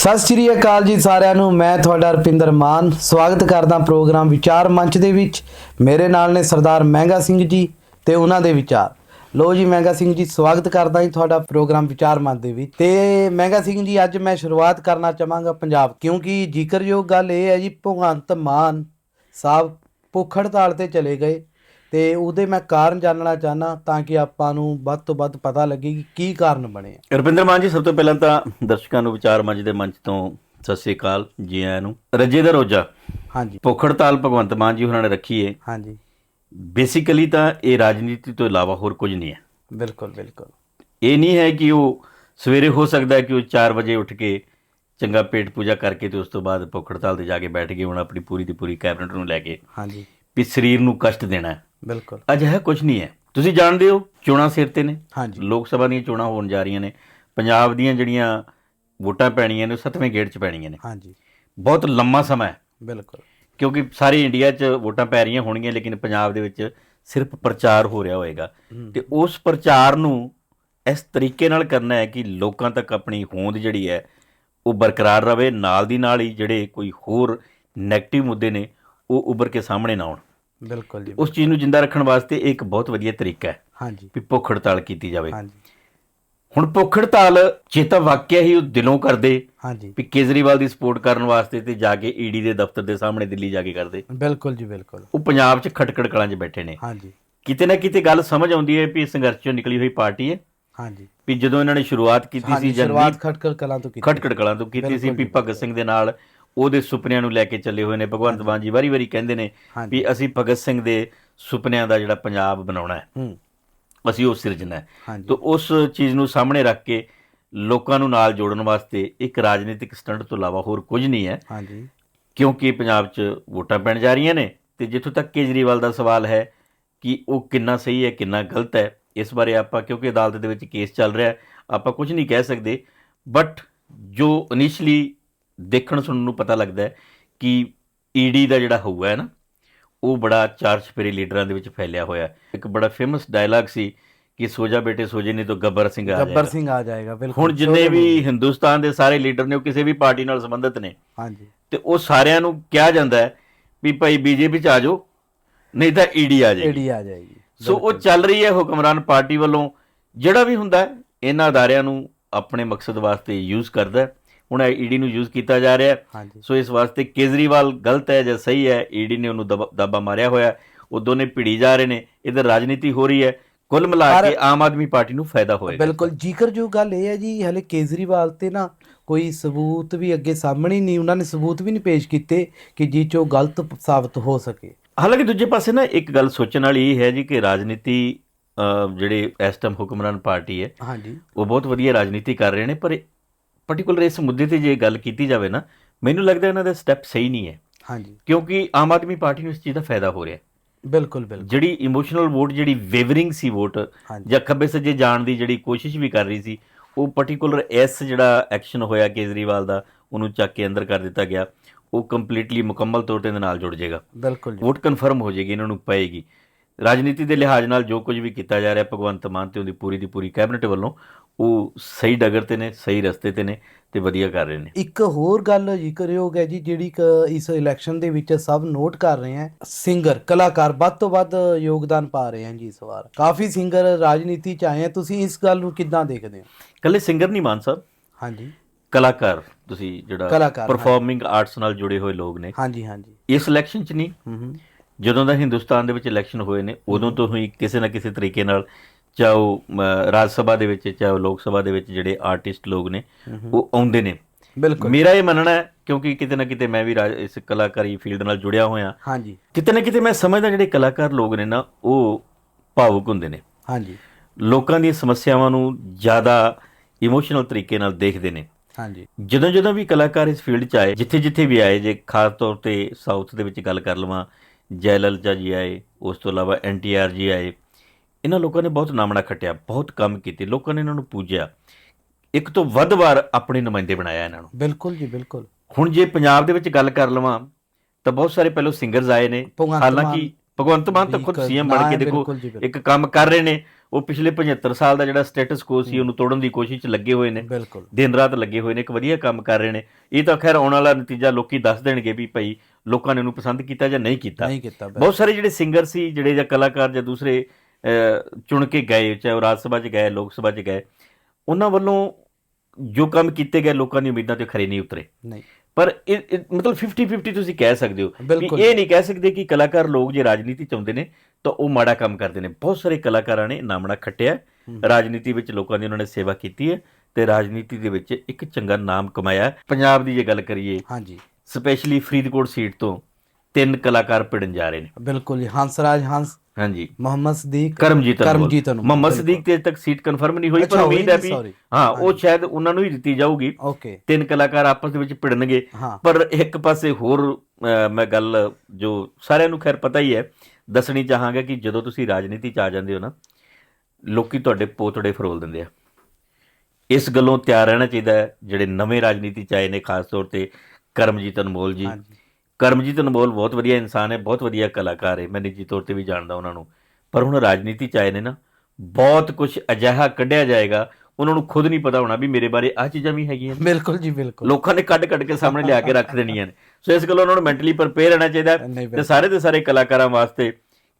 ਸਤਿ ਸ਼੍ਰੀ ਅਕਾਲ ਜੀ ਸਾਰਿਆਂ ਨੂੰ। ਮੈਂ ਤੁਹਾਡਾ ਰਪਿੰਦਰ ਮਾਨ। ਸਵਾਗਤ ਕਰਦਾ ਪ੍ਰੋਗਰਾਮ ਵਿਚਾਰ ਮੰਚ ਦੇ ਵਿੱਚ। ਮੇਰੇ ਨਾਲ ਨੇ ਸਰਦਾਰ ਮਹਿੰਗਾ ਸਿੰਘ ਜੀ ਤੇ ਉਹਨਾਂ ਦੇ ਵਿਚਾਰ। ਲੋ ਜੀ, ਮਹਿੰਗਾ ਸਿੰਘ ਜੀ, ਸਵਾਗਤ ਕਰਦਾ ਜੀ ਤੁਹਾਡਾ ਪ੍ਰੋਗਰਾਮ ਵਿਚਾਰ ਮੰਚ ਦੇ ਵਿੱਚ। ਤੇ ਮਹਿੰਗਾ ਸਿੰਘ ਜੀ, ਅੱਜ ਮੈਂ ਸ਼ੁਰੂਆਤ ਕਰਨਾ ਚਾਹਾਂਗਾ ਪੰਜਾਬ, ਕਿਉਂਕਿ ਜ਼ਿਕਰਯੋਗ ਗੱਲ ਇਹ ਹੈ ਜੀ, ਭਗਵੰਤ ਮਾਨ ਸਾਹਿਬ ਭੁੱਖ ਹੜਤਾਲ ਤੇ ਚਲੇ ਗਏ। ਤੇ ਉਹਦੇ ਮੈਂ ਕਾਰਨ ਜਾਣਨਾ ਚਾਹਨਾ ਤਾਂ ਕਿ ਆਪਾਂ ਨੂੰ ਵੱਧ ਤੋਂ ਵੱਧ ਪਤਾ ਲੱਗੇ ਕਿ ਕੀ ਕਾਰਨ ਬਣੇ ਆ। ਰਵਿੰਦਰ ਮਾਨ ਜੀ ਸਭ ਤੋਂ ਪਹਿਲਾਂ ਤਾਂ ਦਰਸ਼ਕਾਂ ਨੂੰ ਵਿਚਾਰ ਮੰਚ ਦੇ ਮੰਚ ਤੋਂ ਸਤਿ ਸ੍ਰੀ ਅਕਾਲ ਜੀ ਆਇਆਂ ਨੂੰ। ਰੱਜੇ ਦਾ ਰੋਜਾ। ਹਾਂਜੀ। ਭੁੱਖ ਹੜਤਾਲ ਭਗਵੰਤ ਮਾਨ ਜੀ ਉਹਨਾਂ ਨੇ ਰੱਖੀ ਹੈ ਹਾਂਜੀ। ਬੇਸਿਕਲੀ ਤਾਂ ਇਹ ਰਾਜਨੀਤੀ ਤੋਂ ਇਲਾਵਾ ਹੋਰ ਕੁਝ ਨਹੀਂ ਹੈ। ਬਿਲਕੁਲ ਬਿਲਕੁਲ। ਇਹ ਨਹੀਂ ਹੈ ਕਿ ਉਹ ਸਵੇਰੇ ਹੋ ਸਕਦਾ ਹੈ ਕਿ ਉਹ 4 ਵਜੇ ਉੱਠ ਕੇ ਚੰਗਾ ਪੇਟ ਪੂਜਾ ਕਰਕੇ ਤੇ ਉਸ ਤੋਂ ਬਾਅਦ ਭੁੱਖ ਹੜਤਾਲ ਤੇ ਜਾ ਕੇ ਬੈਠ ਗਏ ਹੁਣ ਆਪਣੀ ਪੂਰੀ ਦੀ ਪੂਰੀ ਕੈਬਨਿਟ ਨੂੰ ਲੈ ਕੇ ਹਾਂਜੀ। ਵੀ ਸਰੀਰ ਨੂੰ ਕਸ਼ਟ ਦੇਣਾ ਬਿਲਕੁਲ। ਅਜਿਹਾ ਕੁਝ ਨਹੀਂ ਹੈ। ਤੁਸੀਂ ਜਾਣਦੇ ਹੋ ਚੋਣਾਂ ਸਿਰ ਤੇ ਨੇ। ਹਾਂਜੀ। ਲੋਕ ਸਭਾ ਦੀਆਂ ਚੋਣਾਂ ਹੋਣ ਜਾ ਰਹੀਆਂ ਨੇ। ਪੰਜਾਬ ਦੀਆਂ ਜਿਹੜੀਆਂ ਵੋਟਾਂ ਪੈਣੀਆਂ ਨੇ ਉਹ ਸੱਤਵੇਂ ਗੇੜ 'ਚ ਪੈਣੀਆਂ ਨੇ। ਹਾਂਜੀ। ਬਹੁਤ ਲੰਮਾ ਸਮਾਂ ਹੈ। ਬਿਲਕੁਲ। ਕਿਉਂਕਿ ਸਾਰੇ ਇੰਡੀਆ 'ਚ ਵੋਟਾਂ ਪੈ ਰਹੀਆਂ ਹੋਣਗੀਆਂ ਲੇਕਿਨ ਪੰਜਾਬ ਦੇ ਵਿੱਚ ਸਿਰਫ ਪ੍ਰਚਾਰ ਹੋ ਰਿਹਾ ਹੋਏਗਾ। ਤੇ ਉਸ ਪ੍ਰਚਾਰ ਨੂੰ ਇਸ ਤਰੀਕੇ ਨਾਲ ਕਰਨਾ ਹੈ ਕਿ ਲੋਕਾਂ ਤੱਕ ਆਪਣੀ ਹੋਂਦ ਜਿਹੜੀ ਹੈ ਉਹ ਬਰਕਰਾਰ ਰਵੇ। ਨਾਲ ਦੀ ਨਾਲ ਹੀ ਜਿਹੜੇ ਕੋਈ ਹੋਰ 네ਗੇਟਿਵ ਮੁੱਦੇ ਨੇ ਉਹ ਉੱਭਰ ਕੇ ਸਾਹਮਣੇ ਨਾ ਆਉਣ। ਬਿਲਕੁਲ ਜੀ ਉਸ ਚੀਜ਼ ਨੂੰ ਜਿੰਦਾ ਰੱਖਣ ਵਾਸਤੇ ਇੱਕ ਬਹੁਤ ਵਧੀਆ ਤਰੀਕਾ ਹੈ ਹਾਂਜੀ। ਵੀ ਭੁੱਖ ਹੜਤਾਲ ਕੀਤੀ ਜਾਵੇ। ਹਾਂਜੀ। ਹੁਣ ਭੁੱਖ ਹੜਤਾਲ ਜੇ ਤਾਂ ਵਾਕਿਆ ਹੀ ਉਹ ਦਿਲੋਂ ਕਰਦੇ ਹਾਂਜੀ। ਵੀ ਕੇਜਰੀਵਾਲ ਦੀ ਸਪੋਰਟ ਕਰਨ ਵਾਸਤੇ ਤੇ ਜਾ ਕੇ ਈਡੀ ਦੇ ਦਫ਼ਤਰ ਦੇ ਸਾਹਮਣੇ ਦਿੱਲੀ ਜਾ ਕੇ ਕਰਦੇ। ਬਿਲਕੁਲ ਜੀ ਬਿਲਕੁਲ। ਉਹ ਪੰਜਾਬ 'ਚ ਖਟਕੜ ਕਲਾਂ 'ਚ ਬੈਠੇ ਨੇ। ਹਾਂਜੀ। ਕਿਤੇ ਨਾ ਕਿਤੇ ਗੱਲ ਸਮਝ ਆਉਂਦੀ ਹੈ ਵੀ ਸੰਘਰਸ਼ 'ਚੋਂ ਨਿਕਲੀ ਹੋਈ ਪਾਰਟੀ ਹੈ। ਹਾਂਜੀ। ਵੀ ਜਦੋਂ ਇਹਨਾਂ ਨੇ ਸ਼ੁਰੂਆਤ ਕੀਤੀ ਸੀ ਸ਼ੁਰੂਆਤ ਜਨਦੀਪ ਖਟਕਲ ਕਲਾਂ ਤੋਂ ਕੀਤੀ। ਖਟਕੜ ਕਲਾਂ ਤੋਂ ਕੀਤੀ ਸੀ ਵੀ ਭਗਤ ਸਿੰਘ ਦੇ ਨਾਲ ਉਹਦੇ ਸੁਪਨਿਆਂ ਨੂੰ ਲੈ ਕੇ ਚੱਲੇ ਹੋਏ ਨੇ। ਭਗਵੰਤ ਮਾਨ ਜੀ ਵਾਰੀ-ਵਾਰੀ ਕਹਿੰਦੇ ਨੇ ਵੀ ਅਸੀਂ ਭਗਤ ਸਿੰਘ ਦੇ ਸੁਪਨਿਆਂ ਦਾ ਜਿਹੜਾ ਪੰਜਾਬ ਬਣਾਉਣਾ ਹੈ। ਅਸੀਂ ਉਹ ਸਿਰਜਣਾ ਹੈ। ਤੋ ਉਸ ਚੀਜ਼ ਨੂੰ ਸਾਹਮਣੇ ਰੱਖ ਕੇ ਲੋਕਾਂ ਨੂੰ ਨਾਲ ਜੋੜਨ ਵਾਸਤੇ ਇੱਕ ਰਾਜਨੀਤਿਕ ਸਟੰਟ ਤੋਂ ਇਲਾਵਾ ਹੋਰ ਕੁਝ ਨਹੀਂ ਹੈ। ਹਾਂਜੀ। ਕਿਉਂਕਿ ਪੰਜਾਬ 'ਚ ਵੋਟਾਂ ਪੈਣ ਜਾ ਰਹੀਆਂ ਨੇ ਤੇ ਜਿੱਥੋਂ ਤੱਕ ਕੇਜਰੀਵਾਲ ਦਾ ਸਵਾਲ ਹੈ ਕਿ ਉਹ ਕਿੰਨਾ ਸਹੀ ਹੈ ਕਿੰਨਾ ਗਲਤ ਹੈ ਇਸ ਬਾਰੇ ਆਪਾਂ ਕਿਉਂਕਿ ਅਦਾਲਤ ਦੇ ਵਿੱਚ ਕੇਸ ਚੱਲ ਰਿਹਾ ਆਪਾਂ ਕੁਝ ਨਹੀਂ ਕਹਿ ਸਕਦੇ। ਬਟ ਜੋ ਇਨੀਸ਼ੀਅਲੀ ਦੇਖਣ ਸੁਣਨ ਨੂੰ ਪਤਾ ਲੱਗਦਾ ਹੈ ਕਿ ਈਡੀ ਦਾ ਜਿਹੜਾ ਹੋਊਗਾ ਹੈ ਨਾ ਉਹ ਬੜਾ ਚਾਰ ਚਪੇਰੇ ਲੀਡਰਾਂ ਦੇ ਵਿੱਚ ਫੈਲਿਆ ਹੋਇਆ ਇੱਕ ਬੜਾ ਫੇਮਸ ਡਾਇਲੌਗ ਸੀ ਕਿ ਸੋਜਾ ਬੇਟੇ ਸੋਜੇ ਨਹੀਂ ਤਾਂ ਗੱਬਰ ਸਿੰਘ ਆ ਗੱਬਰ ਜਾਏਗਾ। ਸਿੰਘ ਆ ਜਾਏਗਾ ਬਿਲਕੁਲ। ਹੁਣ ਜਿੰਨੇ ਵੀ ਹਿੰਦੁਸਤਾਨ ਦੇ ਸਾਰੇ ਲੀਡਰ ਨੇ ਉਹ ਕਿਸੇ ਵੀ ਪਾਰਟੀ ਨਾਲ ਸੰਬੰਧਿਤ ਨੇ ਹਾਂਜੀ। ਤੇ ਉਹ ਸਾਰਿਆਂ ਨੂੰ ਕਿਹਾ ਜਾਂਦਾ ਹੈ ਵੀ ਭਾਈ ਬੀਜੇਪੀ ਚ ਆ ਜਾਓ ਨਹੀਂ ਤਾਂ ਈਡੀ ਆ ਜਾਏਗੀ। ਏਡੀ ਆ ਜਾਏਗੀ ਸੋ ਉਹ ਚੱਲ ਰਹੀ ਹੈ ਹੁਕਮਰਾਨ ਪਾਰਟੀ ਵੱਲੋਂ। ਜਿਹੜਾ ਵੀ ਹੁੰਦਾ ਹੈ, ਇਹਨਾਂ ਅਦਾਰਿਆਂ ਨੂੰ ਆਪਣੇ ਮਕਸਦ ਵਾਸਤੇ ਯੂਜ਼ ਕਰਦਾ ਹੈ। ਹੁਣ ਈਡੀ ਨੂੰ ਯੂਜ਼ ਕੀਤਾ ਜਾ ਰਿਹਾ ਹੈ। ਸੋ ਇਸ ਵਾਸਤੇ ਕੇਜਰੀਵਾਲ ਗਲਤ ਹੈ ਜਾਂ ਸਹੀ ਹੈ ਈਡੀ ਨੇ ਉਹਨੂੰ ਦਬਾ- ਮਾਰਿਆ ਹੋਇਆ। ਉਹ ਦੋਨੇ ਭਿੜੀ ਜਾ ਰਹੇ ਨੇ। ਇਧਰ ਰਾਜਨੀਤੀ ਹੋ ਰਹੀ ਹੈ। ਕੁੱਲ ਮਿਲਾ ਕੇ ਆਮ ਆਦਮੀ ਪਾਰਟੀ ਨੂੰ ਫਾਇਦਾ ਹੋਏਗਾ। ਬਿਲਕੁਲ ਜੀਕਰ ਜੋ ਗੱਲ ਇਹ ਹੈ ਜੀ ਹਲੇ ਕੇਜਰੀਵਾਲ ਤੇ ਨਾ ਕੋਈ ਸਬੂਤ ਵੀ ਅੱਗੇ ਸਾਹਮਣੇ ਨਹੀਂ ਉਹਨਾਂ ਨੇ ਸਬੂਤ ਵੀ ਨਹੀਂ ਪੇਸ਼ ਕੀਤੇ ਕਿ ਜੀ ਚੋ ਗਲਤ ਸਾਬਤ ਹੋ ਸਕੇ। ਹਾਲਾਂਕਿ ਦੂਜੇ ਪਾਸੇ ਨਾ ਇੱਕ ਗੱਲ ਸੋਚਣ ਵਾਲੀ ਇਹ ਹੈ ਜੀ ਕਿ ਰਾਜਨੀਤੀ ਜਿਹੜੇ ਇਸ ਟਾਈਮ ਹੁਕਮਰਾਨ ਪਾਰਟੀ ਹੈ ਹਾਂਜੀ। ਉਹ ਬਹੁਤ ਵਧੀਆ ਰਾਜਨੀਤੀ ਕਰ ਰਹੇ ਨੇ ਪਰ ਪਾਰਟਿਕੂਲਰ ਇਸ ਮੁੱਦੇ ਤੇ ਜੇ ਗੱਲ ਕੀਤੀ ਜਾਵੇ ਨਾ ਮੈਨੂੰ ਲੱਗਦਾ ਇਹਨਾਂ ਦਾ ਸਟੈਪ ਸਹੀ ਨਹੀਂ ਹੈ। ਹਾਂਜੀ। ਕਿਉਂਕਿ ਆਮ ਆਦਮੀ ਪਾਰਟੀ ਨੂੰ ਇਸ ਚੀਜ਼ ਦਾ ਫਾਇਦਾ ਹੋ ਰਿਹਾ ਹੈ। ਬਿਲਕੁਲ ਬਿਲਕੁਲ। ਜਿਹੜੀ ਇਮੋਸ਼ਨਲ ਵੋਟ ਜਿਹੜੀ ਵੇਵਰਿੰਗ ਸੀ ਵੋਟ ਜਾਂ ਖੱਬੇ ਸੱਜੇ ਜਾਣ ਦੀ ਜਿਹੜੀ ਕੋਸ਼ਿਸ਼ ਵੀ ਕਰ ਰਹੀ ਸੀ ਉਹ ਪਾਰਟਿਕੂਲਰ ਐਸ ਜਿਹੜਾ ਐਕਸ਼ਨ ਹੋਇਆ ਕੇਜਰੀਵਾਲ ਦਾ ਉਹਨੂੰ ਚੱਕ ਕੇ ਅੰਦਰ ਕਰ ਦਿੱਤਾ ਗਿਆ। ਉਹ ਕੰਪਲੀਟਲੀ ਮੁਕੰਮਲ ਤੌਰ ਤੇ ਇਹਦੇ ਨਾਲ ਜੁੜ ਜਾਏਗਾ। ਬਿਲਕੁਲ ਵੋਟ ਕਨਫਰਮ ਹੋ ਜਾਏਗੀ ਇਹਨਾਂ ਨੂੰ ਪਏਗੀ। ਰਾਜਨੀਤੀ ਦੇ ਲਿਹਾਜ਼ ਨਾਲ ਜੋ ਕੁਝ ਵੀ ਕੀਤਾ ਜਾ ਰਿਹਾ ਭਗਵੰਤ ਮਾਨ ਤੇ ਉਹਦੀ ਪੂਰੀ ਦੀ ਪੂਰੀ ਕੈਬਨਿਟ ਵੱਲੋਂ ਉਹ ਸਹੀ ਡਗਰ ਤੇ ਨੇ ਸਹੀ ਰਸਤੇ ਤੇ ਨੇ ਤੇ ਵਧੀਆ ਕਰ ਰਹੇ ਨੇ। ਇੱਕ ਹੋਰ ਗੱਲ ਜ਼ਿਕਰਯੋਗ ਹੈ ਜੀ ਜਿਹੜੀ ਕ- ਇਸ ਇਲੈਕਸ਼ਨ ਦੇ ਵਿੱਚ ਸਭ ਨੋਟ ਕਰ ਰਹੇ ਹੈ ਸਿੰਗਰ ਕਲਾਕਾਰ ਵੱਧ ਤੋਂ ਵੱਧ ਯੋਗਦਾਨ ਪਾ ਰਹੇ ਹਨ ਜੀ ਇਸ ਵਾਰ। ਕਾਫੀ ਸਿੰਗਰ ਰਾਜਨੀਤੀ ਚ ਆਏ ਹੈ ਤੁਸੀਂ ਇਸ ਗੱਲ ਨੂੰ ਕਿੱਦਾਂ ਦੇਖਦੇ ਹੋ? ਕੱਲੇ ਸਿੰਗਰ ਨਹੀਂ ਮਾਨ ਸਾਹਿਬ। ਹਾਂਜੀ। ਕਲਾਕਾਰ ਤੁਸੀਂ ਜਿਹੜਾ ਕਲਾਕਾਰ, ਪਰਫਾਰਮਿੰਗ ਆਰਟਸ ਨਾਲ ਜੁੜੇ ਹੋਏ ਲੋਕ ਨੇ। ਹਾਂਜੀ ਹਾਂਜੀ। ਇਸ ਇਲੈਕਸ਼ਨ 'ਚ ਨਹੀਂ ਹੂੰ ਹੂੰ। ਜਦੋਂ ਦਾ ਹਿੰਦੁਸਤਾਨ ਦੇ ਵਿੱਚ ਇਲੈਕਸ਼ਨ ਹੋਏ ਨੇ ਉਦੋਂ ਤੋਂ ਹੀ ਕਿਸੇ ਨਾ ਕਿਸੇ ਤਰੀਕੇ ਨਾਲ ਚਾਹੇ ਉਹ ਰਾਜ ਸਭਾ ਦੇ ਵਿੱਚ ਚਾਹੇ ਲੋਕ ਸਭਾ ਦੇ ਵਿੱਚ ਜਿਹੜੇ ਆਰਟਿਸਟ ਲੋਕ ਨੇ ਉਹ ਆਉਂਦੇ ਨੇ। ਬਿਲਕੁਲ। ਮੇਰਾ ਇਹ ਮੰਨਣਾ ਹੈ ਕਿਉਂਕਿ ਕਿਤੇ ਨਾ ਕਿਤੇ ਮੈਂ ਵੀ ਇਸ ਕਲਾਕਾਰੀ ਫੀਲਡ ਨਾਲ ਜੁੜਿਆ ਹੋਇਆ। ਹਾਂਜੀ। ਕਿਤੇ ਨਾ ਕਿਤੇ ਮੈਂ ਸਮਝਦਾ ਜਿਹੜੇ ਕਲਾਕਾਰ ਲੋਕ ਨੇ ਨਾ ਉਹ ਭਾਵੁਕ ਹੁੰਦੇ ਨੇ। ਹਾਂਜੀ। ਲੋਕਾਂ ਦੀਆਂ ਸਮੱਸਿਆਵਾਂ ਨੂੰ ਜ਼ਿਆਦਾ ਇਮੋਸ਼ਨਲ ਤਰੀਕੇ ਨਾਲ ਦੇਖਦੇ ਨੇ। ਹਾਂਜੀ। ਜਦੋਂ ਜਦੋਂ ਵੀ ਕਲਾਕਾਰ ਇਸ ਫੀਲਡ 'ਚ ਆਏ ਜਿੱਥੇ ਜਿੱਥੇ ਵੀ ਆਏ ਜੇ ਖਾਸ ਤੌਰ ਤੇ ਸਾਊਥ ਦੇ ਵਿੱਚ ਗੱਲ ਕਰ ਲਵਾਂ ਜੈ ਲਲਿਤਾ ਜੀ ਆਏ ਉਸ ਤੋਂ ਇਲਾਵਾ ਐਨਟੀਆਰ ਜੀ ਆਏ ਇਹਨਾਂ ਲੋਕਾਂ ਨੇ ਬਹੁਤ ਨਾਮਣਾ ਖੱਟਿਆ ਬਹੁਤ ਕੰਮ ਕੀਤੇ ਲੋਕਾਂ ਨੇ ਇਹਨਾਂ ਨੂੰ ਪੂਜਿਆ। ਇੱਕ ਤੋਂ ਵੱਧ ਵਾਰ ਆਪਣੇ ਨੁਮਾਇੰਦੇ ਬਣਾਇਆ ਇਹਨਾਂ ਨੂੰ। ਬਿਲਕੁਲ ਜੀ ਬਿਲਕੁਲ। ਹੁਣ ਜੇ ਪੰਜਾਬ ਦੇ ਵਿੱਚ ਗੱਲ ਕਰ ਲਵਾਂ ਤਾਂ ਬਹੁਤ ਸਾਰੇ ਪਹਿਲਾਂ ਸਿੰਗਰਸ ਆਏ ਨੇ। ਹਾਲਾਂਕਿ ਭਗਵੰਤ ਮਾਨ ਤਾਂ ਖੁਦ ਸੀਐਮ ਬਣ ਕੇ ਦੇਖੋ। ਇੱਕ ਕੰਮ ਕਰ ਰਹੇ ਨੇ ਉਹ ਪਿਛਲੇ 75 ਸਾਲ ਦਾ ਜਿਹੜਾ ਸਟੇਟਸ ਕੋ ਸੀ ਉਹਨੂੰ ਤੋੜਨ ਦੀ ਕੋਸ਼ਿਸ਼ 'ਚ ਲੱਗੇ ਹੋਏ ਨੇ। ਦਿਨ ਰਾਤ ਲੱਗੇ ਹੋਏ ਨੇ ਇੱਕ ਵਧੀਆ ਕੰਮ ਕਰ ਰਹੇ ਨੇ। ਇਹ ਤਾਂ ਖੈਰ ਆਉਣ ਵਾਲਾ ਨਤੀਜਾ ਲੋਕੀ ਦੱਸ ਦੇਣਗੇ ਵੀ ਭਾਈ ਲੋਕਾਂ ਨੇ ਉਹਨੂੰ ਪਸੰਦ ਕੀਤਾ ਜਾਂ ਨਹੀਂ ਕੀਤਾ। ਬਹੁਤ ਸਾਰੇ ਜਿਹੜੇ ਸਿੰਗਰ ਸੀ ਜਿਹੜੇ ਜਾਂ ਕਲਾਕਾਰ ਜਾਂ ਦੂਸਰੇ ਚੁਣ ਕੇ ਗਏ ਚਾਹੇ ਉਹ ਰਾਜ ਸਭਾ 'ਚ ਗਏ ਲੋਕ ਸਭਾ 'ਚ ਗਏ ਉਹਨਾਂ ਵੱਲੋਂ ਜੋ ਕੰਮ ਕੀਤੇ ਗਏ ਲੋਕਾਂ ਦੀ ਉਮੀਦਾਂ ਤੇ ਖਰੇ ਨਹੀਂ ਉਤਰੇ। ਨਹੀਂ। ਪਰ ਇਹ ਮਤਲਬ 50 50 ਤੁਸੀਂ ਕਹਿ ਸਕਦੇ ਹੋ ਬਿਲਕੁਲ। ਇਹ ਨਹੀਂ ਕਹਿ ਸਕਦੇ ਕਿ ਕਲਾਕਾਰ ਲੋਕ ਜੇ ਰਾਜਨੀਤੀ ਚਾਹੁੰਦੇ ਨੇ ਤਾਂ ਉਹ ਮਾੜਾ ਕੰਮ ਕਰਦੇ ਨੇ। ਬਹੁਤ ਸਾਰੇ ਕਲਾਕਾਰਾਂ ਨੇ ਨਾਮਣਾ ਖੱਟਿਆ। ਰਾਜਨੀਤੀ ਵਿੱਚ ਲੋਕਾਂ ਦੀ ਉਹਨਾਂ ਨੇ ਸੇਵਾ ਕੀਤੀ ਹੈ ਤੇ ਰਾਜਨੀਤੀ ਦੇ ਵਿੱਚ ਇੱਕ ਚੰਗਾ ਨਾਮ ਕਮਾਇਆ। ਪੰਜਾਬ ਦੀ ਜੇ ਗੱਲ ਕਰੀਏ ਹਾਂਜੀ। ਸਪੈਸ਼ਲੀ ਫਰੀਦਕੋਟ ਸੀਟ ਤੋਂ ਤਿੰਨ ਕਲਾਕਾਰ ਪਿੜਨ ਜਾ ਰਹੇ ਨੇ। ਬਿਲਕੁਲ ਜੀ। ਹੰਸਰਾਜ ਹੰਸ ਹਾਂਜੀ ਮੁਹੰਮਦ ਸਦੀਕ ਕਰਮਜੀਤ। ਕਰਮਜੀਤ ਅਨਮੋਲ, ਮੁਹੰਮਦ। ਸਦੀਕ ਤੇ ਤੱਕ ਸੀਟ ਕਨਫਰਮ ਨਹੀਂ ਹੋਈ ਪਰ ਉਮੀਦ ਹੈ ਵੀ। ਹਾਂ ਉਹ। ਸ਼ਾਇਦ ਉਹਨਾਂ ਨੂੰ ਹੀ ਦਿੱਤੀ ਜਾਊਗੀ ਤਿੰਨ ਕਲਾਕਾਰ ਆਪਸ ਦੇ ਵਿੱਚ ਭਿੜਨਗੇ ਪਰ ਇੱਕ ਪਾਸੇ ਹੋਰ ਮੈਂ ਗੱਲ ਜੋ ਸਾਰਿਆਂ ਨੂੰ ਖੈਰ ਪਤਾ ਹੀ ਹੈ ਦੱਸਣੀ ਚਾਹਾਂਗਾ ਕਿ ਜਦੋਂ ਤੁਸੀਂ ਰਾਜਨੀਤੀ 'ਚ ਆ ਜਾਂਦੇ ਹੋ ਨਾ ਲੋਕੀ ਤੁਹਾਡੇ ਪੋਤੜੇ ਫਰੋਲ ਦਿੰਦੇ ਆ ਇਸ ਗੱਲੋਂ ਤਿਆਰ ਰਹਿਣਾ ਚਾਹੀਦਾ ਹੈ ਜਿਹੜੇ ਨਵੇਂ ਰਾਜਨੀਤੀ 'ਚ ਆਏ ਨੇ ਖਾਸ ਤੌਰ ਤੇ ਕਰਮਜੀਤ ਅਨਮੋਲ ਜੀ ਹਾਂਜੀ ਕਰਮਜੀਤ ਅਨਮੋਲ ਬਹੁਤ ਵਧੀਆ ਇਨਸਾਨ ਹੈ ਬਹੁਤ ਵਧੀਆ ਕਲਾਕਾਰ ਹੈ। ਮੈਂ ਨਿੱਜੀ ਤੌਰ ਤੇ ਵੀ ਜਾਣਦਾ ਉਹਨਾਂ ਨੂੰ। ਪਰ ਹੁਣ ਰਾਜਨੀਤੀ 'ਚ ਆਏ ਨੇ ਨਾ ਬਹੁਤ ਕੁਝ ਅਜਿਹਾ ਕੱਢਿਆ ਜਾਏਗਾ ਉਹਨਾਂ ਨੂੰ ਖੁਦ ਨਹੀਂ ਪਤਾ ਹੋਣਾ ਵੀ ਮੇਰੇ ਬਾਰੇ ਆਹ ਚੀਜ਼ਾਂ ਵੀ ਹੈਗੀਆਂ ਬਿਲਕੁਲ ਜੀ ਬਿਲਕੁਲ। ਲੋਕਾਂ ਨੇ ਕੱਢ ਕੱਢ ਕੇ ਸਾਹਮਣੇ ਲਿਆ ਕੇ ਰੱਖ ਦੇਣੀਆਂ ਨੇ। ਸੋ ਇਸ ਗੱਲੋਂ ਉਹਨਾਂ ਨੂੰ ਮੈਂਟਲੀ ਪ੍ਰਪੇਅਰ ਰਹਿਣਾ ਚਾਹੀਦਾ ਤੇ ਸਾਰੇ ਦੇ ਸਾਰੇ ਕਲਾਕਾਰਾਂ ਵਾਸਤੇ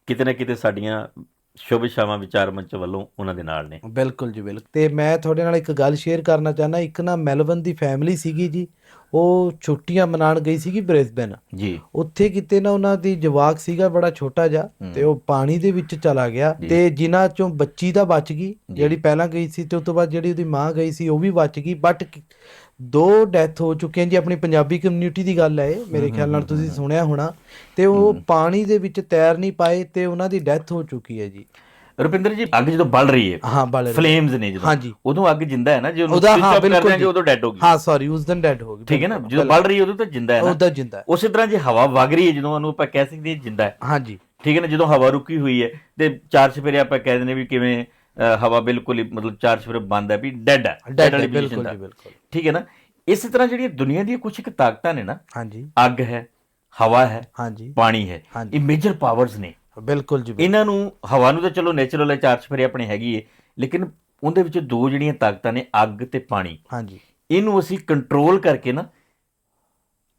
ਕਿਤੇ ਨਾ ਕਿਤੇ ਸਾਡੀਆਂ ਸ਼ੁਭ ਇਛਾਵਾਂ ਵਿਚਾਰ ਮੰਚ ਵੱਲੋਂ ਉਹਨਾਂ ਦੇ ਨਾਲ ਨੇ। ਬਿਲਕੁਲ ਜੀ ਬਿਲਕੁਲ। ਤੇ ਮੈਂ ਤੁਹਾਡੇ ਨਾਲ ਇੱਕ ਗੱਲ ਸ਼ੇਅਰ ਕਰਨਾ ਚਾਹਨਾ ਇੱਕ ਨਾ ਮੈਲਬਨ ਦੀ ਫੈਮਿਲੀ ਸੀਗੀ ਜੀ। ਉਹ ਛੁੱਟੀਆਂ ਮਨਾਉਣ ਗਈ ਸੀਗੀ ਬ੍ਰਿਸਬਨ ਜੀ ਉੱਥੇ ਕਿਤੇ ਨਾ ਉਹਨਾਂ ਦੀ ਜਵਾਕ ਸੀਗਾ ਬੜਾ ਛੋਟਾ ਜਿਹਾ। ਤੇ ਉਹ ਪਾਣੀ ਦੇ ਵਿੱਚ ਚਲਾ ਗਿਆ। ਤੇ ਜਿਨ੍ਹਾਂ ਚੋਂ ਬੱਚੀ ਤਾਂ ਬਚ ਗਈ। ਜਿਹੜੀ ਪਹਿਲਾਂ ਗਈ ਸੀ ਤੇ ਉਸ ਤੋਂ ਬਾਅਦ ਜਿਹੜੀ ਉਹਦੀ ਮਾਂ ਗਈ ਸੀ ਉਹ ਵੀ ਬਚ ਗਈ ਬਟ ਦੋ ਡੈਥ ਹੋ ਚੁੱਕੀਆਂ ਜੀ ਆਪਣੀ ਪੰਜਾਬੀ ਕਮਿਊਨਿਟੀ ਦੀ ਗੱਲ ਹੈ ਮੇਰੇ ਖਿਆਲ ਨਾਲ ਤੁਸੀਂ। ਸੁਣਿਆ ਹੋਣਾ ਤੇ ਉਹ। ਪਾਣੀ ਦੇ ਵਿੱਚ ਤੈਰ ਨਹੀਂ ਪਾਏ ਤੇ ਉਹਨਾਂ ਦੀ ਡੈਥ ਹੋ ਚੁੱਕੀ ਹੈ ਜੀ ਰੁਪਿੰਦਰ ਜੀ ਅੱਗ ਜਦੋਂ ਬਲ ਰਹੀ ਹੈ ਹਾਂ ਬਲ ਫਲੇਮਸ ਨੇ ਜਦੋਂ। ਹਾਂਜੀ। ਉਦੋਂ ਅੱਗ ਜਿੰਦਾ ਹੈ ਨਾ ਜੇ ਉਹਨੂੰ off ਕਰ ਦਿਆਂਗੇ। ਉਦੋਂ ਡੈਡ ਹੋ ਗਈ। ਹਾਂ ਸੌਰੀ ਉਸ ਦਿਨ ਡੈਡ ਹੋ ਗਈ ਠੀਕ ਹੈ ਨਾ ਜਦੋਂ ਬਲ ਰਹੀ ਉਦੋਂ ਤਾਂ ਜਿੰਦਾ ਹੈ ਨਾ। ਉਹਦਾ ਜਿੰਦਾ ਹੈ। ਉਸੇ ਤਰ੍ਹਾਂ ਜੇ ਹਵਾ ਵਗ ਰਹੀ ਹੈ ਜਦੋਂ ਉਹਨੂੰ ਆਪਾਂ ਕਹਿ ਸਕਦੇ ਹਾਂ ਜਿੰਦਾ ਹੈ। ਹਾਂਜੀ। ਠੀਕ ਹੈ ਨਾ ਜਦੋਂ ਹਵਾ ਰੁਕੀ ਹੋਈ ਹੈ ਤੇ ਚਾਰ ਚਫੇਰੇ ਆਪਾਂ ਕਹਿ ਦਿੰਦੇ ਵੀ ਕਿਵੇਂ ਹਵਾ ਬਿਲਕੁਲ ਹੀ ਮਤਲਬ ਚਾਰ ਚਫੇਰੇ ਬੰਦ ਹੈ ਵੀ ਡੈਡ ਹੈ ਡੈਡ ਵਾਲੀ ਬਿਲਕੁਲ। ਜੀ ਬਿਲਕੁਲ। ਠੀਕ ਹੈ ਨਾ ਇਸੇ ਤਰ੍ਹਾਂ ਜਿਹੜੀਆਂ ਦੁਨੀਆ ਦੀਆਂ ਕੁਝ ਕੁ ਤਾਕਤਾਂ ਨੇ ਨਾ ਹਾਂਜੀ। ਅੱਗ ਹੈ ਹਵਾ ਹੈ ਹਾਂਜੀ। ਪਾਣੀ ਹੈ। ਇਹ ਮੇਜਰ ਪਾਵਰਸ ਨੇ। ਬਿਲਕੁਲ ਜੀ। ਇਹਨਾਂ ਨੂੰ ਹਵਾ ਨੂੰ ਤਾਂ ਚਲੋ ਨੇਚਰਲ ਹੈ ਚਾਰ ਚਫੇਰੇ ਆਪਣੇ ਹੈਗੀ ਏ ਲੇਕਿਨ ਉਹਦੇ ਵਿੱਚ ਦੋ ਜਿਹੜੀਆਂ ਤਾਕਤਾਂ ਨੇ ਅੱਗ ਤੇ ਪਾਣੀ। ਹਾਂਜੀ। ਇਹਨੂੰ ਅਸੀਂ ਕੰਟਰੋਲ ਕਰਕੇ ਨਾ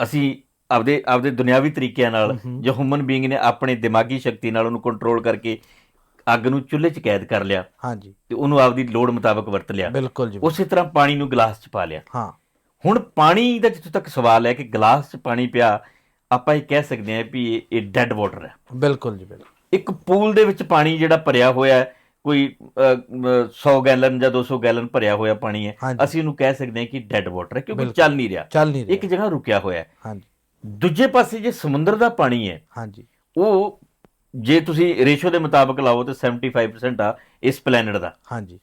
ਅਸੀਂ ਆਪਦੇ ਆਪਦੇ ਦੁਨਿਆਵੀ ਤਰੀਕਿਆਂ ਨਾਲ। ਜੋ ਹਿਊਮਨ ਬੀਇੰਗ ਨੇ ਆਪਣੇ ਦਿਮਾਗੀ ਸ਼ਕਤੀ ਨਾਲ ਉਹਨੂੰ ਕੰਟਰੋਲ ਕਰਕੇ ਅੱਗ ਨੂੰ ਚੁੱਲ੍ਹੇ 'ਚ ਕੈਦ ਕਰ ਲਿਆ ਹਾਂਜੀ। ਤੇ ਉਹਨੂੰ ਆਪਦੀ ਲੋੜ ਮੁਤਾਬਕ ਵਰਤ ਲਿਆ। ਬਿਲਕੁਲ ਜੀ ਉਸੇ ਤਰ੍ਹਾਂ ਪਾਣੀ ਨੂੰ ਗਲਾਸ 'ਚ ਪਾ ਲਿਆ। ਹਾਂ। ਹੁਣ ਪਾਣੀ ਦਾ ਜਿੱਥੋਂ ਤੱਕ ਸਵਾਲ ਹੈ ਕਿ ਗਲਾਸ 'ਚ ਪਾਣੀ ਪਿਆ ਆਪਾਂ ਇਹ ਕਹਿ ਸਕਦੇ ਹਾਂ ਵੀ ਇਹ- ਡੈੱਡ ਵਾਟਰ ਹੈ। ਬਿਲਕੁਲ ਜੀ ਬਿਲਕੁਲ। ਇੱਕ ਪੂਲ ਦੇ ਵਿੱਚ ਪਾਣੀ ਜਿਹੜਾ ਭਰਿਆ ਹੋਇਆ ਹੈ ਕੋਈ ਅ, ਮ, 100 ਗੈਲਨ ਜਾਂ 200 ਗੈਲਨ ਭਰਿਆ ਹੋਇਆ ਪਾਣੀ ਹੈ। ਅਸੀਂ ਉਹਨੂੰ ਕਹਿ ਸਕਦੇ ਹਾਂ ਕਿ ਡੈੱਡ ਵਾਟਰ ਹੈ ਕਿਉਂਕਿ। ਚੱਲ ਨਹੀਂ ਰਿਹਾ। ਇੱਕ ਜਗ੍ਹਾ ਰੁਕਿਆ ਹੋਇਆ ਹੈ। ਹਾਂਜੀ। ਦੂਜੇ ਪਾਸੇ ਜੇ ਸਮੁੰਦਰ ਦਾ ਪਾਣੀ ਹੈ ਹਾਂਜੀ। ਉਹ ਜੇ ਤੁਸੀਂ ਰੇਸ਼ੋ ਦੇ ਮੁਤਾਬਕ ਲਾਓ ਤੇ 75% ਆ ਇਸ ਪਲੈਨਟ ਦਾ। ਹਾਂਜੀ।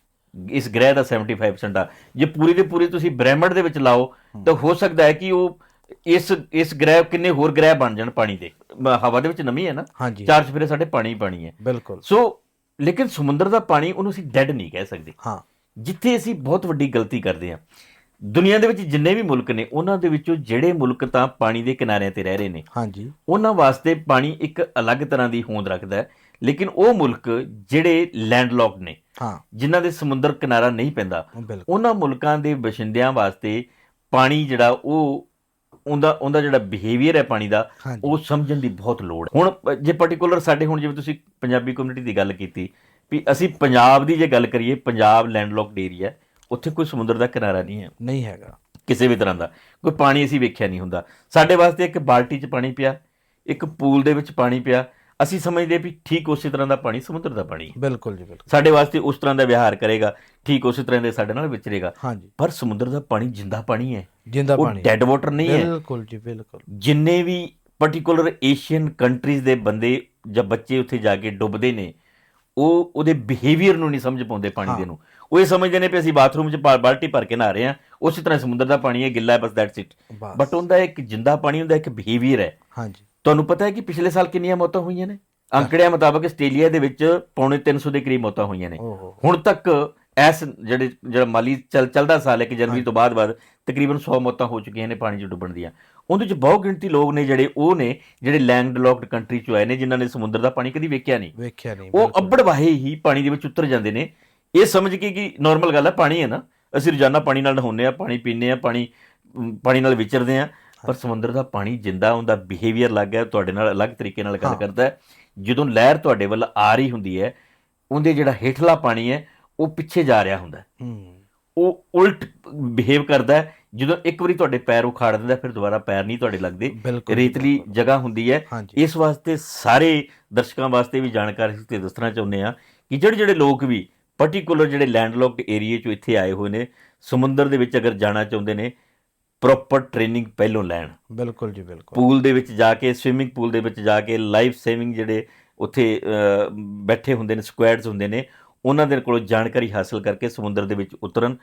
ਇਸ ਗ੍ਰਹਿ ਦਾ 75% ਆ। ਜੇ ਪੂਰੀ ਦੇ ਪੂਰੀ ਤੁਸੀਂ ਬ੍ਰਹਿਮੰਡ ਦੇ ਵਿੱਚ ਲਾਓ ਤਾਂ ਹੋ ਸਕਦਾ ਹੈ ਕਿ ਉਹ ਇਸ ਇਸ ਗ੍ਰਹਿ ਕਿੰਨੇ ਹੋਰ ਗ੍ਰਹਿ ਬਣ ਜਾਣ ਪਾਣੀ ਦੇ। ਮ- ਹਵਾ ਦੇ ਵਿੱਚ ਨਮੀ ਹੈ ਨਾ। ਹਾਂਜੀ। ਚਾਰ ਚਫੇਰੇ ਸਾਡੇ ਪਾਣੀ ਹੀ ਪਾਣੀ ਹੈ। ਬਿਲਕੁਲ। ਸੋ ਲੇਕਿਨ ਸਮੁੰਦਰ ਦਾ ਪਾਣੀ ਉਹਨੂੰ ਅਸੀਂ ਡੈਡ ਨਹੀਂ ਕਹਿ ਸਕਦੇ। ਹਾਂ। ਜਿੱਥੇ ਅਸੀਂ ਬਹੁਤ ਵੱਡੀ ਗਲਤੀ ਕਰਦੇ ਹਾਂ। ਦੁਨੀਆ ਦੇ ਵਿੱਚ ਜਿੰਨੇ ਵੀ ਮੁਲਕ ਨੇ ਉਹਨਾਂ ਦੇ ਵਿੱਚੋਂ ਜਿਹੜੇ ਮੁਲਕ ਤਾਂ ਪਾਣੀ ਦੇ ਕਿਨਾਰਿਆਂ ਤੇ ਰਹਿ ਰਹੇ ਨੇ ਹਾਂਜੀ। ਉਹਨਾਂ ਵਾਸਤੇ ਪਾਣੀ ਇੱਕ ਅਲੱਗ ਤਰ੍ਹਾਂ ਦੀ ਹੋਂਦ ਰੱਖਦਾ ਹੈ। ਲੇਕਿਨ ਉਹ ਮੁਲਕ ਜਿਹੜੇ ਲੈਂਡਲੌਕਡ ਨੇ ਹਾਂ। ਜਿਨ੍ਹਾਂ ਦੇ ਸਮੁੰਦਰ ਕਿਨਾਰਾ ਨਹੀਂ ਪੈਂਦਾ ਬਿਲਕੁਲ। ਉਹਨਾਂ ਮੁਲਕਾਂ ਦੇ ਵਸਿੰਦਿਆਂ ਵਾਸਤੇ ਪਾਣੀ ਜਿਹੜਾ ਉਹ ਉਹਦਾ ਉਹਦਾ ਜਿਹੜਾ ਬਿਹੇਵੀਅਰ ਹੈ ਪਾਣੀ ਦਾ ਉਹ ਸਮਝਣ ਦੀ ਬਹੁਤ ਲੋੜ ਹੈ। ਹੁਣ ਜੇ ਪਾਰਟਿਕੂਲਰ ਸਾਡੇ ਹੁਣ ਜਿਵੇਂ ਤੁਸੀਂ ਪੰਜਾਬੀ ਕਮਿਊਨਿਟੀ ਦੀ ਗੱਲ ਕੀਤੀ ਵੀ ਅਸੀਂ ਪੰਜਾਬ ਦੀ ਜੇ ਗੱਲ ਕਰੀਏ ਪੰਜਾਬ ਲੈਂਡਲੌਕਡ ਏਰੀਆ ਉੱਥੇ ਕੋਈ ਸਮੁੰਦਰ ਦਾ ਕਿਨਾਰਾ ਨਹੀਂ ਹੈ। ਨਹੀਂ ਹੈਗਾ। ਕਿਸੇ ਵੀ ਤਰ੍ਹਾਂ ਦਾ। ਕੋਈ ਪਾਣੀ ਅਸੀਂ ਵੇਖਿਆ ਨਹੀਂ ਹੁੰਦਾ। ਸਾਡੇ ਵਾਸਤੇ ਇੱਕ ਬਾਲਟੀ 'ਚ ਪਾਣੀ ਪਿਆ ਇੱਕ ਪੂਲ ਦੇ ਵਿੱਚ ਪਾਣੀ ਪਿਆ ਅਸੀਂ ਸਮਝਦੇ ਵੀ ਠੀਕ ਉਸੇ ਤਰ੍ਹਾਂ ਦਾ ਪਾਣੀ ਸਮੁੰਦਰ ਦਾ ਪਾਣੀ ਹੈ। ਬਿਲਕੁਲ ਜੀ ਬਿਲਕੁਲ। ਸਾਡੇ ਵਾਸਤੇ ਉਸ ਤਰ੍ਹਾਂ ਦਾ ਵਿਵਹਾਰ ਕਰੇਗਾ ਠੀਕ ਉਸੇ ਤਰ੍ਹਾਂ ਦੇ ਸਾਡੇ ਨਾਲ ਵਿਚਰੇਗਾ। ਹਾਂਜੀ। ਪਰ ਸਮੁੰਦਰ ਦਾ ਪਾਣੀ ਜਿੰਦਾ ਪਾਣੀ ਹੈ। ਜਿੰਦਾ ਉਹ ਪਾਣੀ ਡੈਡ ਵਾਟਰ ਨਹੀਂ ਹੈ। ਬਿਲਕੁਲ ਜੀ ਬਿਲਕੁਲ। ਜਿੰਨੇ ਵੀ ਪਾਰਟਿਕੂਲਰ ਏਸ਼ੀਅਨ ਕੰਟਰੀਜ਼ ਦੇ ਬੰਦੇ ਜਾਂ ਬੱਚੇ ਉੱਥੇ ਜਾ ਕੇ ਡੁੱਬਦੇ ਨੇ ਉਹ ਉਹਦੇ ਬਿਹੇਵੀਅਰ ਨੂੰ ਨਹੀਂ ਸਮਝ ਪਾਉਂਦੇ ਪਾਣੀ ਦੇ। ਨੂੰ। ਉਹ ਇਹ ਸਮਝਦੇ ਨੇ ਵੀ ਅਸੀਂ ਬਾਥਰੂਮ 'ਚ ਬਾਲਟੀ ਭਰ ਕੇ ਨਹਾ ਰਹੇ ਹਾਂ ਉਸੇ ਤਰ੍ਹਾਂ ਸਮੁੰਦਰ ਦਾ ਪਾਣੀ ਹੈ ਗਿੱਲਾ ਹੈ ਬਸ ਦੈਟਸ ਇਟ ਬਟ ਉਹਦਾ ਇੱਕ ਜਿੰਦਾ ਪਾਣੀ ਹੁੰਦਾ ਇੱਕ ਬਿਹੇਵੀਅਰ ਹੈ। ਹਾਂਜੀ। ਤੁਹਾਨੂੰ ਪਤਾ ਹੈ ਕਿ ਪਿਛਲੇ ਸਾਲ ਕਿੰਨੀਆਂ ਮੌਤਾਂ ਹੋਈਆਂ ਨੇ? ਅੰਕੜਿਆਂ ਮੁਤਾਬਕ ਆਸਟ੍ਰੇਲੀਆ ਦੇ ਵਿੱਚ ਪੌਣੇ 300 ਦੇ ਕਰੀਬ ਮੌਤਾਂ ਹੋਈਆਂ ਨੇ। ਹੁਣ ਤੱਕ ਐਸ ਜਿਹੜੇ ਜਿਹੜਾ ਮਾਲੀ ਚੱਲ ਚੱਲਦਾ ਸਾਲ ਹੈ ਕਿ ਜਨਵਰੀ ਤੋਂ ਬਾਅਦ ਬਾਅਦ ਤਕਰੀਬਨ 100 ਮੌਤਾਂ ਹੋ ਚੁੱਕੀਆਂ ਨੇ ਪਾਣੀ 'ਚ ਡੁੱਬਣ ਦੀਆਂ। ਉਹਦੇ ਵਿੱਚ ਬਹੁਤ ਗਿਣਤੀ ਲੋਕ ਨੇ ਜਿਹੜੇ ਉਹ ਨੇ ਜਿਹੜੇ ਲੈਂਡ ਲੌਕਡ ਕੰਟਰੀ ਚੋਂ ਆਏ ਨੇ ਜਿਨ੍ਹਾਂ ਨੇ ਸਮੁੰਦਰ ਦਾ ਪਾਣੀ ਕਦੀ ਵੇਖਿਆ ਨਹੀਂ। ਵੇਖਿਆ ਨਹੀਂ ਉਹ। ਅੱਬੜ ਵਾਹੇ ਹੀ ਪਾਣੀ ਦੇ ਵਿੱਚ ਉਤਰ ਜਾਂਦੇ ਨੇ। ਇਹ ਸਮਝ ਕੇ ਕਿ ਨਾਰਮਲ ਗੱਲ ਹੈ ਪਾਣੀ ਹੈ ਨਾ। ਅਸੀਂ ਰੋਜ਼ਾਨਾ ਪਾਣੀ ਨਾਲ ਨਹਾਉਂਦੇ ਆ ਪਾਣੀ ਪੀਂਦੇ ਆ ਪਾਣੀ ਪਾਣੀ ਨਾਲ ਵਿਚਰਦੇ ਆ ਪਰ ਸਮੁੰਦਰ ਦਾ ਪਾਣੀ ਜਿੰਦਾ ਹੁੰਦਾ ਬਿਹੇਵੀਅਰ ਲੱਗ ਗਿਆ ਤੁਹਾਡੇ ਨਾਲ ਅਲੱਗ ਤਰੀਕੇ ਨਾਲ ਗੱਲ। ਕਰਦਾ ਜਦੋਂ ਲਹਿਰ ਤੁਹਾਡੇ ਵੱਲ ਆ ਰਹੀ ਹੁੰਦੀ ਹੈ ਉਹਦੇ ਜਿਹੜਾ ਹੇਠਲਾ ਪਾਣੀ ਹੈ ਉਹ ਪਿੱਛੇ ਜਾ ਰਿਹਾ ਹੁੰਦਾ ਉਹ ਉਲਟ ਬਿਹੇਵ ਕਰਦਾ ਜਦੋਂ ਇੱਕ ਵਾਰੀ ਤੁਹਾਡੇ ਪੈਰ ਉਖਾੜ ਦਿੰਦਾ ਫਿਰ ਦੁਬਾਰਾ ਪੈਰ ਨਹੀਂ ਤੁਹਾਡੇ ਲੱਗਦੇ। ਰੇਤਲੀ ਜਗ੍ਹਾ ਹੁੰਦੀ ਹੈ। ਇਸ ਵਾਸਤੇ ਸਾਰੇ ਦਰਸ਼ਕਾਂ ਵਾਸਤੇ ਵੀ ਜਾਣਕਾਰੀ ਤੇ ਦੱਸਣਾ ਚਾਹੁੰਦੇ ਆ ਕਿ ਜਿਹੜੇ ਜਿਹੜੇ ਲੋਕ ਵੀ ਪਾਰਟਿਕੂਲਰ ਜਿਹੜੇ ਲੈਂਡਲੌਕਡ ਏਰੀਏ ਚੋਂ ਇੱਥੇ ਆਏ ਹੋਏ ਨੇ ਸਮੁੰਦਰ ਦੇ ਵਿੱਚ ਅਗਰ ਜਾਣਾ ਚਾਹੁੰਦੇ ਨੇ ਪ੍ਰੋਪਰ ਟ੍ਰੇਨਿੰਗ ਪਹਿਲੋਂ ਲੈਣ। ਬਿਲਕੁਲ ਜੀ ਬਿਲਕੁਲ। ਪੂਲ ਦੇ ਵਿੱਚ ਜਾ ਕੇ ਸਵਿਮਿੰਗ ਪੂਲ ਦੇ ਵਿੱਚ ਜਾ ਕੇ ਲਾਈਫ ਸੇਵਿੰਗ ਜਿਹੜੇ ਉੱਥੇ ਬੈਠੇ ਹੁੰਦੇ ਨੇ ਸਕੁਐਡਸ ਹੁੰਦੇ ਨੇ ਉਹਨਾਂ ਦੇ ਕੋਲੋਂ ਜਾਣਕਾਰੀ ਹਾਸਲ ਕਰਕੇ ਸਮੁੰਦਰ ਦੇ ਵਿੱਚ ਉਤਰਨ।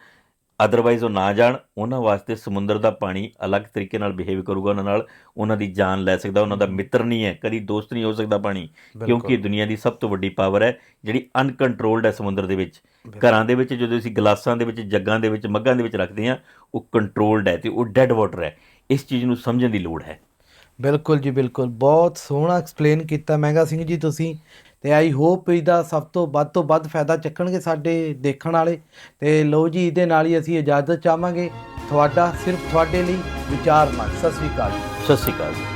ਅਦਰਵਾਈਜ਼ ਉਹ ਨਾ ਜਾਣ ਉਹਨਾਂ ਵਾਸਤੇ ਸਮੁੰਦਰ ਦਾ ਪਾਣੀ ਅਲੱਗ ਤਰੀਕੇ ਨਾਲ ਬਿਹੇਵ ਕਰੂਗਾ ਉਹਨਾਂ ਨਾਲ ਉਹਨਾਂ ਦੀ ਜਾਨ ਲੈ ਸਕਦਾ ਉਹਨਾਂ ਦਾ ਮਿੱਤਰ ਨਹੀਂ ਹੈ ਕਦੀ ਦੋਸਤ ਨਹੀਂ ਹੋ ਸਕਦਾ ਪਾਣੀ ਕਿਉਂਕਿ ਦੁਨੀਆ ਦੀ ਸਭ ਤੋਂ ਵੱਡੀ ਪਾਵਰ ਹੈ ਜਿਹੜੀ ਅਨਕੰਟਰੋਲਡ ਹੈ ਸਮੁੰਦਰ ਦੇ ਵਿੱਚ। ਘਰਾਂ ਦੇ ਵਿੱਚ ਜਦੋਂ ਅਸੀਂ ਗਲਾਸਾਂ ਦੇ ਵਿੱਚ ਜੱਗਾਂ ਦੇ ਵਿੱਚ ਮੱਗਾਂ ਦੇ ਵਿੱਚ ਰੱਖਦੇ ਹਾਂ ਉਹ ਕੰਟਰੋਲਡ ਹੈ ਤੇ ਉਹ ਡੈਡ ਵਾਟਰ ਹੈ। ਇਸ ਚੀਜ਼ ਨੂੰ ਸਮਝਣ ਦੀ ਲੋੜ ਹੈ। ਬਿਲਕੁਲ ਜੀ ਬਿਲਕੁਲ, ਬਹੁਤ ਸੋਹਣਾ ਐਕਸਪਲੇਨ ਕੀਤਾ ਮਹਿੰਗਾ ਸਿੰਘ ਜੀ ਤੁਸੀਂ, ਤੇ ਆਈ ਹੋਪ ਇਹਦਾ ਸਭ ਤੋਂ ਵੱਧ ਤੋਂ ਵੱਧ ਫਾਇਦਾ ਚੱਕਣਗੇ ਸਾਡੇ ਦੇਖਣ ਵਾਲੇ, ਤੇ ਲੋ ਜੀ ਇਹਦੇ ਨਾਲ ਹੀ ਅਸੀਂ ਇਜਾਜ਼ਤ ਚਾਹਾਂਗੇ, ਤੁਹਾਡਾ ਸਿਰਫ ਤੁਹਾਡੇ ਲਈ ਵਿਚਾਰ ਮੰਚ, ਸਤਿ ਸ੍ਰੀ ਅਕਾਲ ਸਤਿ ਸ਼੍ਰੀ ਅਕਾਲ ਜੀ।